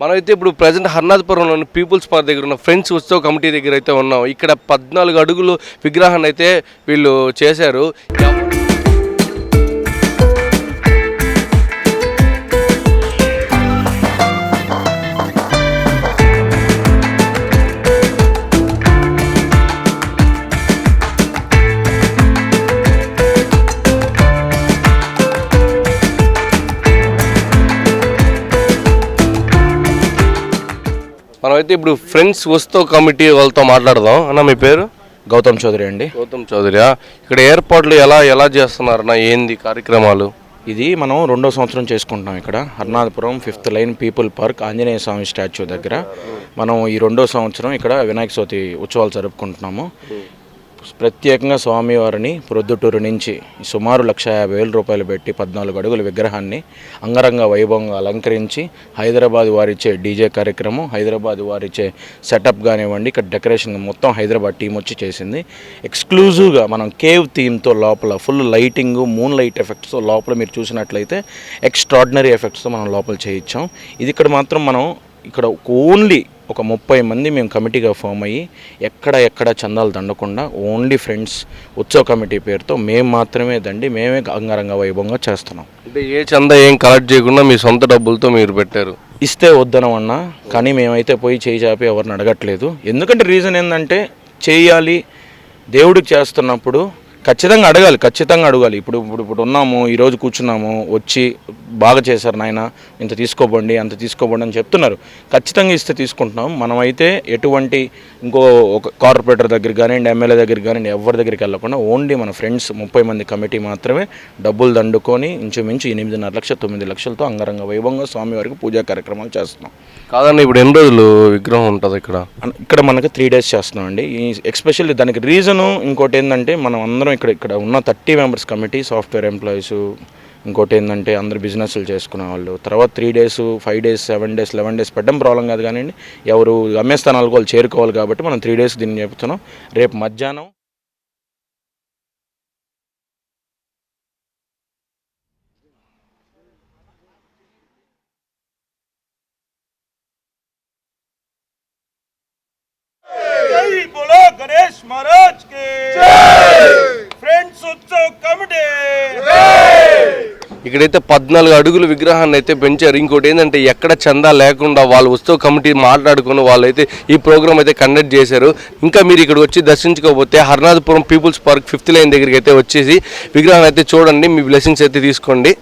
మనమైతే ఇప్పుడు present హర్నాథపురంలోని peoples park దగ్గర ఉన్న ఫ్రెండ్స్ ఉత్సవ కమిటీ దగ్గర అయితే ఉన్నాం. ఇక్కడ పద్నాలుగు అడుగులు విగ్రహాన్ని అయితే వీళ్ళు చేశారు. మనమైతే ఇప్పుడు ఫ్రెండ్స్ ఉత్సవ కమిటీ వాళ్ళతో మాట్లాడదాం. అన్న మీ పేరు? గౌతమ్ చౌదరి అండి. గౌతమ్ చౌదరియా ఇక్కడ ఏర్పాట్లు ఎలా ఎలా చేస్తున్నారన్న ఏంది కార్యక్రమాలు? ఇది మనం రెండో సంవత్సరం చేసుకుంటున్నాం ఇక్కడ. Harnathapuram fifth line people park Anjaneya Swamy statue దగ్గర. మనం ఈ రెండో సంవత్సరం ఇక్కడ వినాయక చవితి ఉత్సవాలు జరుపుకుంటున్నాము. ప్రత్యేకంగా స్వామివారిని ప్రొద్దుటూరు నుంచి సుమారు లక్ష యాభై వేల రూపాయలు పెట్టి పద్నాలుగు అడుగుల విగ్రహాన్ని అంగరంగ వైభవంగా అలంకరించి హైదరాబాద్ వారిచ్చే డీజే కార్యక్రమం హైదరాబాద్ వారిచ్చే సెటప్ కానివ్వండి ఇక్కడ డెకరేషన్ మొత్తం హైదరాబాద్ టీం వచ్చి చేసింది. ఎక్స్క్లూజివ్గా మనం కేవ్ థీమ్తో లోపల ఫుల్ లైటింగ్ మూన్ లైట్ ఎఫెక్ట్స్తో లోపల మీరు చూసినట్లయితే ఎక్స్ట్రాడినరీ ఎఫెక్ట్స్తో మనం లోపల చేయించాం. ఇది ఇక్కడ మాత్రం మనం ఇక్కడ ఓన్లీ ఒక ముప్పై మంది మేము కమిటీగా ఫామ్ అయ్యి ఎక్కడ ఎక్కడ చందాలు దండకుండా ఓన్లీ ఫ్రెండ్స్ ఉత్సవ కమిటీ పేరుతో మేము మాత్రమే దండి మేమే అంగరంగ వైభవంగా చేస్తున్నాం. అంటే ఏ చందా ఏం కలెక్ట్ చేయకుండా మీ సొంత డబ్బులతో మీరు పెట్టారు? ఇస్తే వద్దనమన్నా కానీ మేమైతే పోయి చేయి చాపి ఎవరిని అడగట్లేదు. ఎందుకంటే రీజన్ ఏంటంటే చేయాలి దేవుడికి చేస్తున్నప్పుడు ఖచ్చితంగా అడగాలి ఖచ్చితంగా అడగాలి. ఇప్పుడు ఇప్పుడు ఇప్పుడు ఉన్నాము ఈరోజు కూర్చున్నాము వచ్చి బాగా చేశారు నాయన ఇంత తీసుకోబండి అంత తీసుకోబండి అని చెప్తున్నారు. ఖచ్చితంగా ఇస్తే తీసుకుంటున్నాం. మనమైతే ఎటువంటి ఇంకో ఒక కార్పొరేటర్ దగ్గర కానివ్వండి ఎమ్మెల్యే దగ్గర కానివ్వండి ఎవరి దగ్గరికి వెళ్ళకుండా ఓన్లీ మన ఫ్రెండ్స్ ముప్పై మంది కమిటీ మాత్రమే డబ్బులు దండుకొని ఇంచుమించు ఎనిమిదిన్నర లక్ష తొమ్మిది లక్షలతో అంగరంగ వైభవంగా స్వామివారికి పూజా కార్యక్రమాలు చేస్తున్నాం. కాదన్న ఇప్పుడు ఎన్ని రోజులు విగ్రహం ఉంటుంది ఇక్కడ? ఇక్కడ మనకి త్రీ డేస్ చేస్తున్నాం అండి ఈ ఎక్స్పెషల్లీ దానికి రీజను ఇంకోటి ఏంటంటే మనం అందరం ఇక్కడ ఇక్కడ ఉన్న thirty members committee software employees ఇంకోటి ఏంటంటే అందరు బిజినెస్లు చేసుకునే వాళ్ళు. తర్వాత three days five days seven days eleven days పెట్టడం ప్రాబ్లం కాదు కానివ్వండి ఎవరు గమ్యస్థానాలకు వాళ్ళు చేరుకోవాలి కాబట్టి మనం త్రీ డేస్ దీన్ని చెప్తున్నాం. రేపు మధ్యాహ్నం గణేష్ మహారాజ్ కే ఇక్కడైతే పద్నాలుగు అడుగుల విగ్రహాన్ని అయితే పెంచారు. ఇంకోటి ఏంటంటే ఎక్కడ చందా లేకుండా వాళ్ళు ఉత్సవ కమిటీ మాట్లాడుకుని వాళ్ళైతే ఈ ప్రోగ్రామ్ అయితే కండక్ట్ చేశారు. ఇంకా మీరు ఇక్కడ వచ్చి దర్శించుకోకపోతే Harnathapuram peoples park fifth line దగ్గరికి అయితే వచ్చేసి విగ్రహాన్ని అయితే చూడండి. మీ బ్లెస్సింగ్స్ అయితే తీసుకోండి.